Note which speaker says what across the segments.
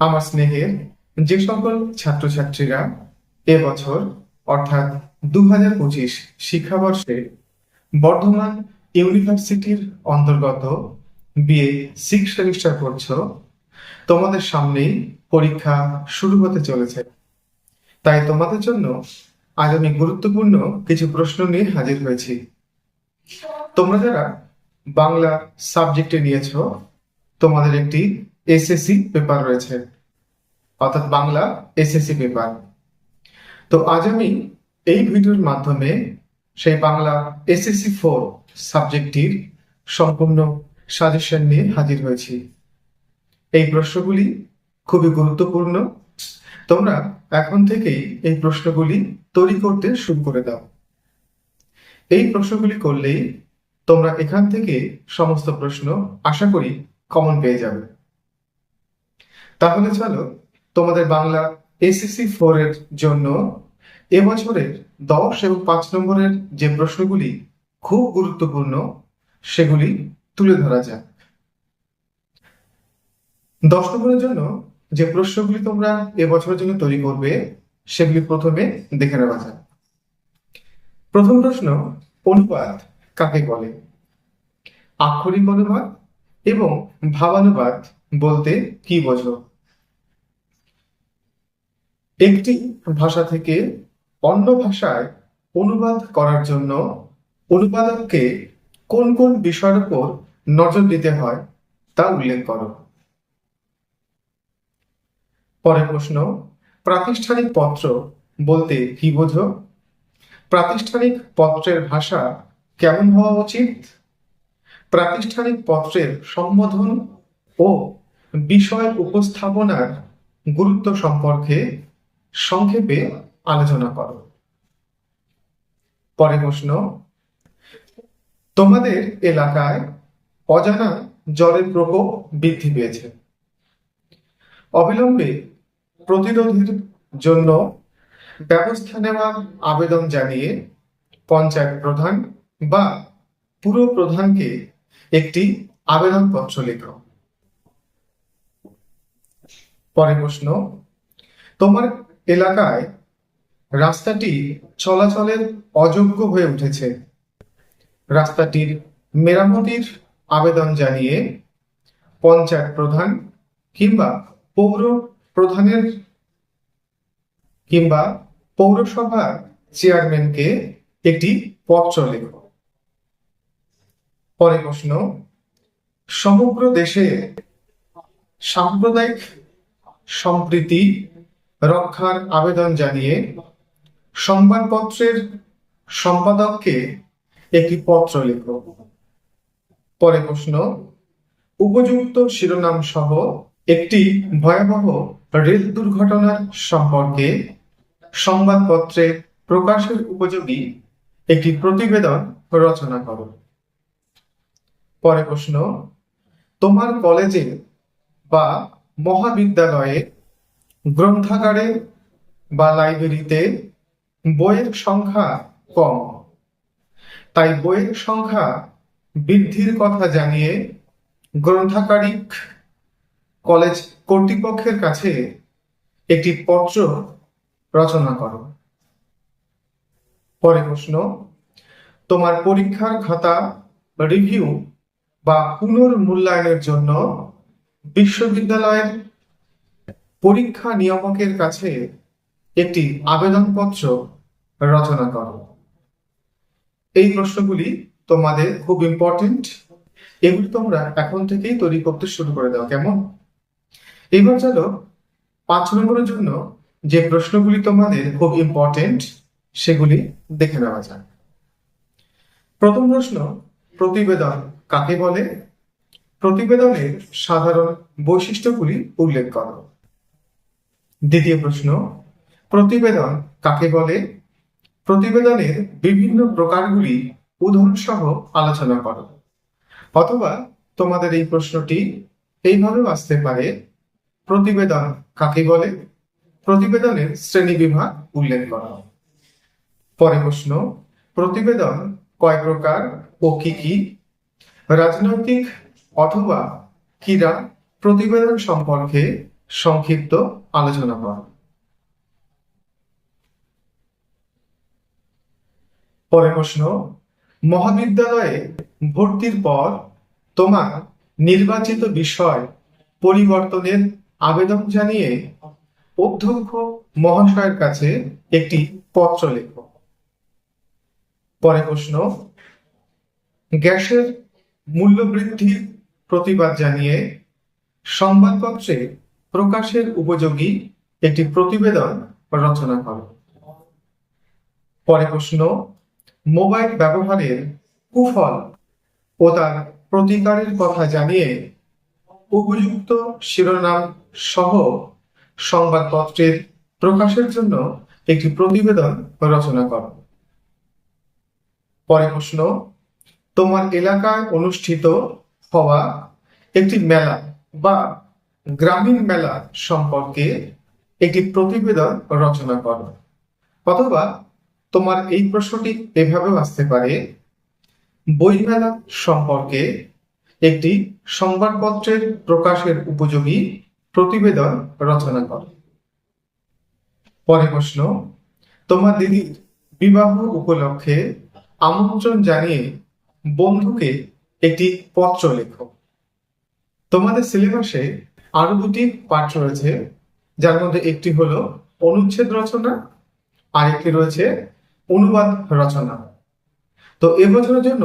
Speaker 1: আমার স্নেহের যে সকল ছাত্রছাত্রীরা এবছর অর্থাৎ দু হাজার পঁচিশ শিক্ষাবর্ষে বর্ধমান ইউনিভার্সিটির অন্তর্গত বিএ সিক্স সেমিস্টার করছ, তোমাদের সামনেই পরীক্ষা শুরু হতে চলেছে। তাই তোমাদের জন্য আজ আমি গুরুত্বপূর্ণ কিছু প্রশ্ন নিয়ে হাজির হয়েছি। তোমরা যারা বাংলা সাবজেক্টে নিয়েছো, তোমাদের একটি এসএসসি পেপার রয়েছে। অর্থাৎ বাংলা এসএসসি পেপার তো আজ আমি এই ভিডিওর মাধ্যমে সেই বাংলা এসএসসি ফোর সাবজেক্টটির সম্পূর্ণ সাজেশন নিয়ে হাজির হয়েছি। এই প্রশ্নগুলি খুবই গুরুত্বপূর্ণ। তোমরা এখন থেকেই এই প্রশ্নগুলি তৈরি করতে শুরু করে দাও। এই প্রশ্নগুলি করলেই তোমরা এখান থেকে সমস্ত প্রশ্ন আশা করি কমন পেয়ে যাবে। তাহলে চলো তোমাদের বাংলা এসএসসি ফোর এর জন্য এবছরের দশ এবং পাঁচ নম্বরের যে প্রশ্নগুলি খুব গুরুত্বপূর্ণ, সেগুলি তুলে ধরা যাক। দশ নম্বরের জন্য যে প্রশ্নগুলি তোমরা এবছরের জন্য তৈরি করবে, সেগুলি প্রথমে দেখে নেওয়া যাক। প্রথম প্রশ্ন, অনুবাদ কাকে বলে? আক্ষরিক অনুবাদ এবং ভাবানুবাদ বলতে কি বোঝো? একটি ভাষা থেকে অন্য ভাষায় অনুবাদ করার জন্য অনুবাদককে কোন কোন বিষয়ের উপর নজর দিতে হয় তা উল্লেখ করো। পরের প্রশ্ন, প্রাতিষ্ঠানিক পত্র বলতে কি বোঝো? প্রাতিষ্ঠানিক পত্রের ভাষা কেমন হওয়া উচিত? প্রাতিষ্ঠানিক পত্রের সম্বোধন ও বিষয় উপস্থাপনার গুরুত্ব সম্পর্কে সংক্ষেপে আলোচনা করো। পরে প্রশ্ন, তোমাদের এলাকায় অজানা জলের প্রকোপ বৃদ্ধি পেয়েছে। অবিলম্বে প্রতিরোধের জন্য ব্যবস্থা নেওয়া আবেদন জানিয়ে পঞ্চায়েত প্রধান বা পুরো প্রধানকে একটি আবেদনপত্র লেখো। পরে প্রশ্ন, তোমার এলাকায় রাস্তাটি চলাচলের অযোগ্য হয়ে উঠেছে। রাস্তাটির মেরামতির আবেদন জানিয়ে পঞ্চায়েত প্রধান কিংবা পৌর প্রধানের কিংবা পৌরসভার চেয়ারম্যানকে একটি পত্র লেখো পরে প্রশ্ন, সমগ্র দেশে সাম্প্রদায়িক সম্প্রীতি রক্ষার আবেদন জানিয়ে সংবাদপত্রের সম্পাদককে একটি পত্র লেখো। পরে প্রশ্ন, উপযুক্ত শিরোনাম সহ একটি ভয়াবহ রেল দুর্ঘটনার সম্পর্কে সংবাদপত্রে প্রকাশের উপযোগী একটি প্রতিবেদন রচনা করো। পরে প্রশ্ন, তোমার কলেজে বা মহাবিদ্যালয়ে গ্রন্থাগারে বা লাইব্রেরিতে বইয়ের সংখ্যা কম। তাই বইয়ের সংখ্যা বৃদ্ধির কথা জানিয়ে গ্রন্থাগারিক কলেজ কর্তৃপক্ষের কাছে একটি পত্র রচনা করো। পরে প্রশ্ন, তোমার পরীক্ষার খাতা রিভিউ বা পুনর্মূল্যায়নের জন্য বিশ্ববিদ্যালয়ের পরীক্ষা নিয়ামকের কাছে একটি আবেদনপত্র রচনা করো। এই প্রশ্নগুলি তোমাদের খুব ইম্পর্টেন্ট এগুলি তোমরা এখন থেকেই তৈরি করতে শুরু করে দাও, কেমন? এবার চলো পাঁচ নম্বরের জন্য যে প্রশ্নগুলি তোমাদের খুব ইম্পর্টেন্ট সেগুলি দেখে নেওয়া যাক। প্রথম প্রশ্ন, প্রতিবেদন কাকে বলে? প্রতিবেদনের সাধারণ বৈশিষ্ট্যগুলি উল্লেখ করো। দ্বিতীয় প্রশ্ন, প্রতিবেদন কাকে বলে? প্রতিবেদনের বিভিন্ন প্রকারগুলি উদাহরণ সহ আলোচনা করো। অথবা তোমাদের এই প্রশ্নটি এইভাবেও আসতে পারে, প্রতিবেদন কাকে বলে? প্রতিবেদনের শ্রেণি বিভাগ উল্লেখ করা। পরে প্রশ্ন, প্রতিবেদন কয় প্রকার ও কি কি? রাজনৈতিক অথবা ক্রীড়া প্রতিবেদন সম্পর্কে সংক্ষিপ্ত আলোচনা কর। পরের প্রশ্ন, মহাবিদ্যালয়ে ভর্তির পর তোমার নির্বাচিত বিষয় পরিবর্তনের আবেদন জানিয়ে অধ্যক্ষ মহাশয়ের কাছে একটি পত্র লেখো। পরে প্রশ্ন, গ্যাসের মূল্য বৃদ্ধির প্রতিবাদ জানিয়ে সংবাদপত্রে প্রকাশের উপযোগী একটি প্রতিবেদন রচনা করো। পরের প্রশ্ন, মোবাইল ব্যবহারের কুফল ও তার প্রতিকারের কথা জানিয়ে উপযুক্ত শিরোনাম সহ সংবাদপত্রের প্রকাশের জন্য একটি প্রতিবেদন রচনা করো। পরে প্রশ্ন, তোমার এলাকায় অনুষ্ঠিত হওয়া একটি মেলা বা গ্রামীণ মেলা সম্পর্কে একটি প্রতিবেদন রচনা করো। অথবা তোমার এই প্রশ্নটি এভাবেও আসতে পারে। বইমেলা সম্পর্কে একটি সংবাদপত্রের প্রকাশের উপযোগী প্রতিবেদন রচনা কর। পরে প্রশ্ন, তোমার দিদির বিবাহ উপলক্ষে আমন্ত্রণ জানিয়ে বন্ধুকে একটি পত্র লেখো। তোমাদের সিলেবাসে আরও দুটি পাঠ রয়েছে, যার মধ্যে একটি হলো অনুচ্ছেদ রচনা, আর একটি রয়েছে অনুবাদ রচনা। তো এবছরের জন্য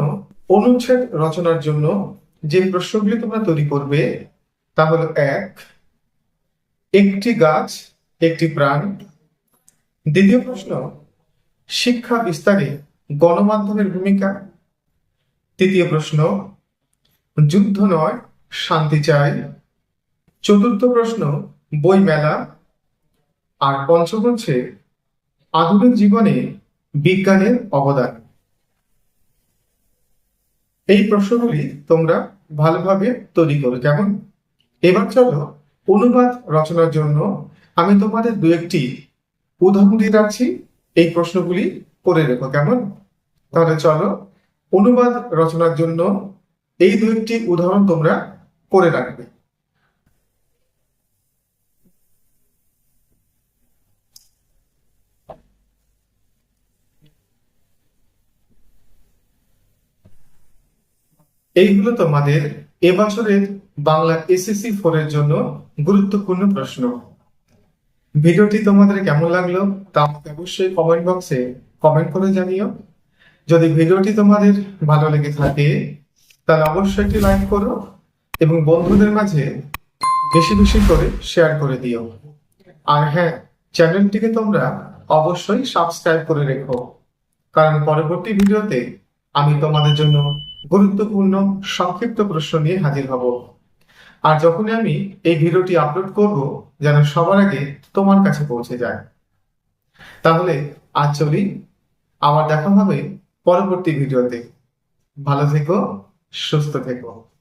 Speaker 1: অনুচ্ছেদ রচনার জন্য যে প্রশ্নগুলি তোমরা তৈরি করবে, তা হলো এক, একটি গাছ, একটি প্রাণ। দ্বিতীয় প্রশ্ন, শিক্ষা বিস্তারে গণমাধ্যমের ভূমিকা। তৃতীয় প্রশ্ন, যুদ্ধ নয়, শান্তি চাই। চতুর্থ প্রশ্ন বই মেলা আর পঞ্চম হচ্ছে, আধুনিক জীবনে বিজ্ঞানের অবদান। এই প্রশ্নগুলি তোমরা ভালোভাবে তৈরি করো। কেমন এবার চলো অনুবাদ রচনার জন্য আমি তোমাদের দু একটি উদাহরণ দিয়ে রাখছি এই প্রশ্নগুলি করে রেখো। কেমন? তাহলে চলো অনুবাদ রচনার জন্য এই দু একটি উদাহরণ তোমরা করে রাখবে। এইগুলো তোমাদের এবছরের বাংলা এসএসসি ফোর এর জন্য গুরুত্বপূর্ণ প্রশ্ন। ভিডিওটি তোমাদের কেমন লাগল তা আমাকে অবশ্যই কমেন্ট বক্সে কমেন্ট করে জানিও। যদি ভিডিওটি তোমাদের ভালো লেগে থাকে, তাহলে অবশ্যই একটি লাইক করো এবং বন্ধুদের মাঝে বেশি বেশি করে শেয়ার করে দিও। আর হ্যাঁ চ্যানেলটিকে তোমরা অবশ্যই সাবস্ক্রাইব করে রেখো। কারণ পরবর্তী ভিডিওতে আমি তোমাদের জন্য গুরুত্বপূর্ণ, সংক্ষিপ্ত প্রশ্ন নিয়ে হাজির হব। আর যখনই আমি এই ভিডিওটি আপলোড করব, যেন সবার আগে তোমার কাছে পৌঁছে যায়। তাহলে আজ চলি, আবার দেখা হবে পরবর্তী ভিডিওতে। ভালো থেকো, সুস্থ থেকো।